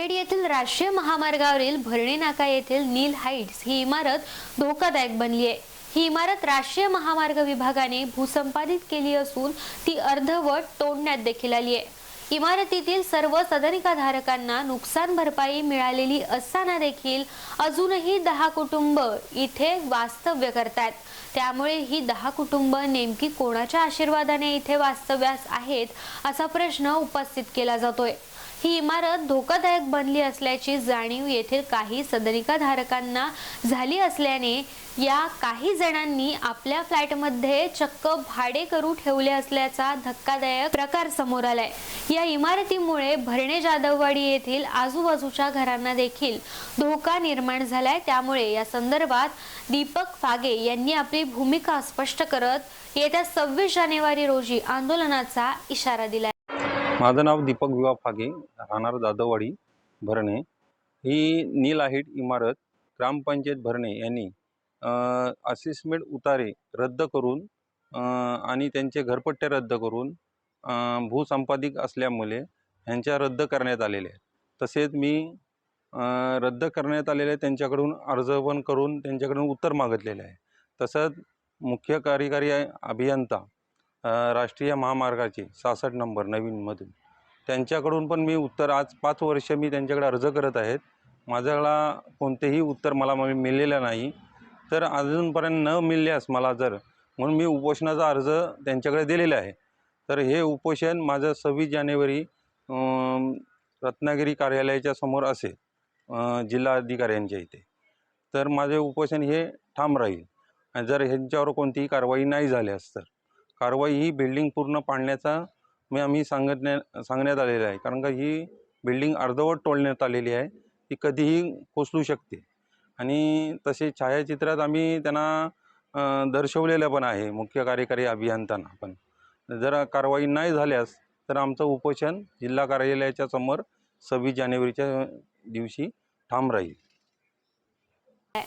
खेड येथील राष्ट्रीय महामार्गावरील भरणी नाका येथील नील हाईट्स ही इमारत धोकादायक बनली आहे. ही इमारत राष्ट्रीय महामार्ग विभागाने भूसंपादित केली असून ती अर्धवट तोडण्यात देखील आली आहे. इमारतीतील सर्व सदनिकाधारकांना नुकसान भरपाई मिळालेली असताना देखील अजूनही दहा कुटुंब इथे वास्तव्य करतात त्यामुळे ही दहा कुटुंब नेमकी कोणाच्या आशीर्वादाने इथे वास्तव्यास आहेत असा प्रश्न उपस्थित केला जातोय. ही इमारत धोकादायक बनली असल्याची जाणीव येथील काही सदनिकाधारकांना झाली असल्याने या काही जणांनी आपल्या फ्लॅटमध्ये चक्क भाडे करू ठेवले असल्याचा धक्कादायक प्रकार समोर आलाय. या इमारतीमुळे भरणे जाधववाडी येथील आजूबाजूच्या घरांना देखील धोका निर्माण झालाय. त्यामुळे या संदर्भात दीपक फागे यांनी आपली भूमिका स्पष्ट करत येत्या सव्वीस जानेवारी रोजी आंदोलनाचा इशारा दिलाय. माझं नाव दीपक विवा फागे राहणार जाधववाडी भरणे. ही नीलहाईट इमारत ग्रामपंचायत भरणे यांनी असिसमेंट उतारे रद्द करून आणि त्यांचे घरपट्टे रद्द करून भूसंपादिक असल्यामुळे ह्यांच्या रद्द करण्यात आलेले आहेत. तसेच मी रद्द करण्यात आलेले त्यांच्याकडून अर्ज पण करून त्यांच्याकडून उत्तर मागितलेले आहे. तसंच मुख्य कार्यकारी अभियंता राष्ट्रीय महामार्गाचे सहासष्ट नंबर नवीनमधून. त्यांच्याकडून पण मी उत्तर आज पाच वर्ष मी त्यांच्याकडे अर्ज करत आहेत. माझ्याला कोणतेही उत्तर मला मिळलेलं नाही. तर अजूनपर्यंत न मिळाल्यास मला जर म्हणून मी उपोषणाचा अर्ज त्यांच्याकडे दिलेला आहे. तर हे उपोषण माझं सव्वीस जानेवारी रत्नागिरी कार्यालयाच्या समोर असेल जिल्हाधिकाऱ्यांच्या इथे. तर माझे उपोषण हे ठाम राहील. आणि जर ह्यांच्यावर कोणतीही कारवाई नाही झाल्यास तर. कारवाई ही बिल्डिंग पूर्ण पाडण्याचा मी आम्ही सांगण्या सांगण्यात आलेलं आहे. कारण का ही बिल्डिंग अर्धवट तोडण्यात आलेली आहे. ती कधीही कोसळू शकते. आणि तसे छायाचित्रात आम्ही त्यांना दर्शवलेलं पण आहे मुख्य कार्यकारी अभियंत्यांना. पण जर कारवाई नाही झाल्यास तर आमचं उपोषण जिल्हा कार्यालयाच्या समोर सव्वीस जानेवारीच्या दिवशी ठाम राहील.